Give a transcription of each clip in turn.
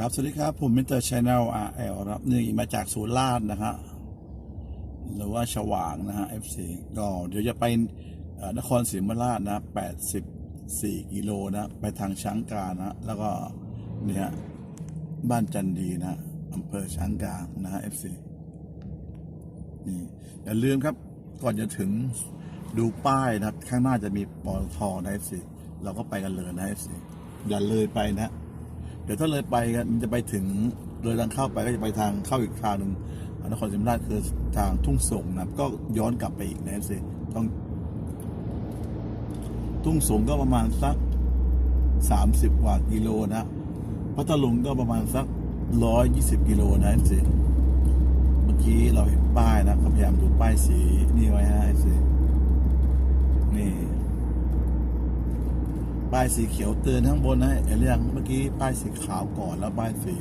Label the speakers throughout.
Speaker 1: ครับ สวัสดีครับ ผมมิสเตอร์ชแนลอาร์เอลครับนี่มาจากสุราษฎร์นะฮะหรือว่าฉวางนะฮะ FC ก็เดี๋ยวจะไปนครศรีธรรมราชนะ84กิโลนะไปทางช้างกานะแล้วก็เนี่ยบ้านจันดีนะอำเภอช้างกานะฮะ FC นี่อย่าลืมครับก่อนจะถึงดูป้ายนะข้างหน้าจะมีปตทนะ FC เราก็ไปกันเลยนะ FC อย่าเลยไปนะ เดี๋ยวถ้าเลยไปกันมันจะไปถึงเลยทางเข้าไปก็จะไปทางเข้าอีกทางหนึ่งนครศรีธรรมราชคือทางทุ่งสงนะครับ ก็ย้อนกลับไปอีกนะสิต้อง ทุ่งสงก็ประมาณสักสามสิบกว่ากิโลนะพัทลุงก็ประมาณสักร้อยยี่สิบกิโลนะสิเมื่อกี้เราเห็นป้ายนะเขาพยายามดูป้ายสีนี่ไว้ฮะสินี่ ป้ายสีเขียวเตือนข้างบนนะเห็นหรือยังเมื่อกี้ป้ายสีขาวก่อนแล้วป้ายสี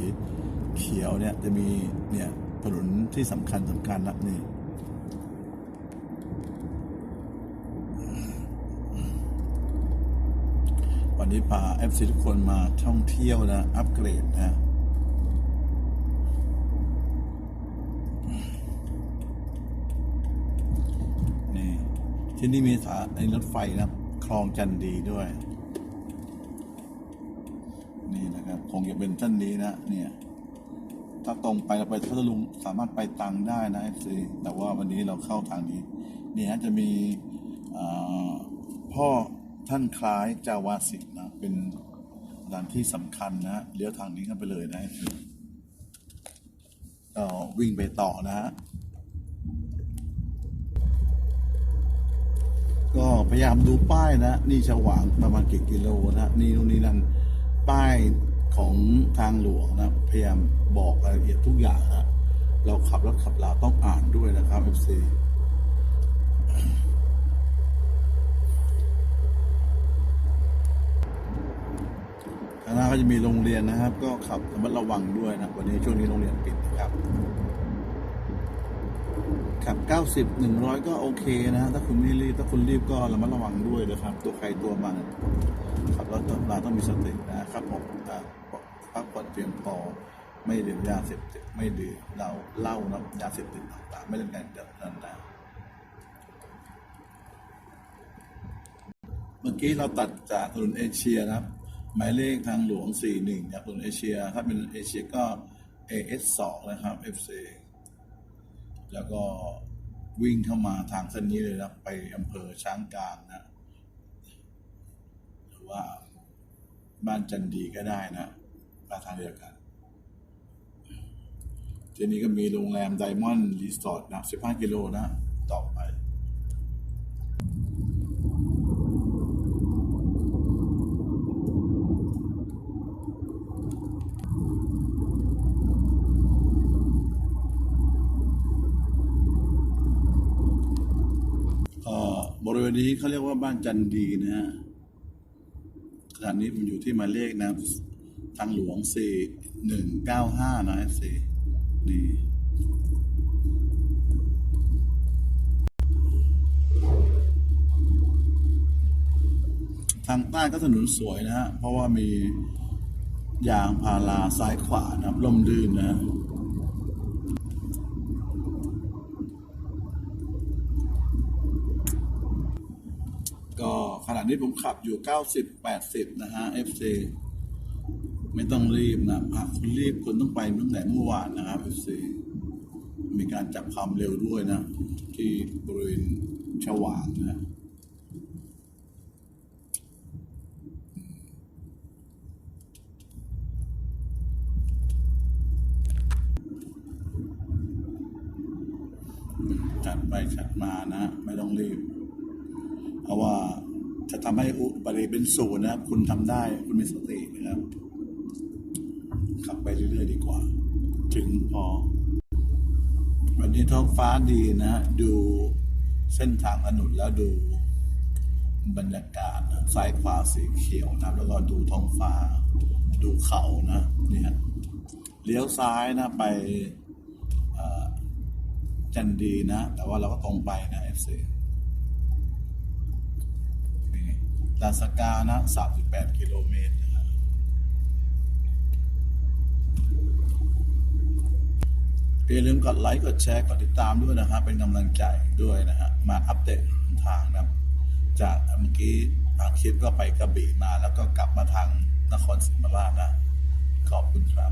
Speaker 1: เขียวเนี่ยจะมีเนี่ยถนนที่สำคัญสำคัญนะนี่วันนี้พาเอฟซีทุกคนมาท่องเที่ยวนะ อัปเกรดนะนี่ที่นี่มีสถานีรถไฟนะ คลองจันดีด้วย นะครับคงจะเป็นเส้นนี้นะเนี่ยถ้าตรงไปเราไปพัทลุงสามารถไปตังได้นะซีแต่ว่าวันนี้เราเข้าทางนี้นี่ฮะจะมีพ่อท่านคล้ายจาวาสิกนะเป็นสถานที่สำคัญนะเลี้ยวทางนี้กันไปเลยนะ FC ก็วิ่งไปต่อนะฮะก็พยายามดูป้ายนะ นี่ฉวางประมาณกี่กิโลนะนี่ตรงนี้นั่นป้าย ของทางหลวงนะพยายามบอกรายละเอียดทุกอย่างนะเราขับรถขับลาต้องอ่านด้วยนะครับ FC ข้างหน้าก็จะมีโรงเรียนนะครับ ก็ขับระมัดระวังด้วยนะวันนี้ช่วงนี้โรงเรียนปิดนะครับขับ 90 100 ก็โอเคนะ ถ้าคุณไม่รีบ ถ้าคุณรีบก็ระมัดระวังด้วยนะครับ ตัวใครตัวมัน ขับรถต้องเราต้องมีสตินะครับผมอ่า เพียงพอ ไม่ดื่มยาเสพติดไม่ดื่มเหล้าเหล้านะยาเสพติดต่างๆไม่เล่นการเดินนั่นนะเมื่อกี้เราตัดจากถนนเอเชียนะครับ หมายเลขทางหลวง 41จากถนนเอเชีย ถ้าเป็นเอเชียก็ AS2 นะครับ FC แล้วก็วิ่งเข้ามาทางเส้นนี้เลยนะไปอำเภอช้างกลางนะ หรือว่าบ้านจันดีก็ได้นะ มาทางเดียวกันทีนี้ก็มีโรงแรมไดมอนด์รีสอร์ทนะ15กิโลนะ ต่อไป บริเวณนี้เขาเรียกว่าบ้านจันดีนะฮะขณะนี้ผมอยู่ที่หมายเลขนะ ทางหลวง4 1 9 5นะสนี่ ทางใต้ก็ถนนสวยนะฮะ เพราะว่ามียางพาราซ้ายขวานะครับล่มลื่นนะก็ขณะนี้ผมขับอยู่ 90 80 นะฮะ FC ไม่ต้องรีบนะหากคุณรีบคุณต้องไปตั้งแต่เมื่อวานนะครับ FC มีการจับความเร็วด้วยนะ ที่บริเวณฉวางนะจัดไปจัดมานะ ไม่ต้องรีบ เพราะว่าจะทำให้อุบัติเหตุเป็นศูนย์นะครับ คุณทำได้คุณมีสตินะครับ ขับไปเรื่อยๆดีกว่า ถึงพอ วันนี้ท้องฟ้าดีนะ ดูเส้นทางถนนแล้วดูบรรยากาศนะซ้ายขวาสีเขียวนะแล้วก็ดูท้องฟ้า ดูเขานะเนี่ยเลี้ยวซ้ายนะไปเจันดีนะ แต่ว่าเราก็ตรงไปนะเอฟซีลาสกานะ 38 กิโลเมตรนะครับ อย่าลืมกดไลค์กดแชร์กดติดตามด้วยนะครับเป็นกำลังใจด้วยนะฮะมาอัปเดตทางนะจากเมื่อกี้บางคลิปก็ไปกระบี่มาแล้วก็กลับมาทางนครศรีธรรมราชนะขอบคุณครับ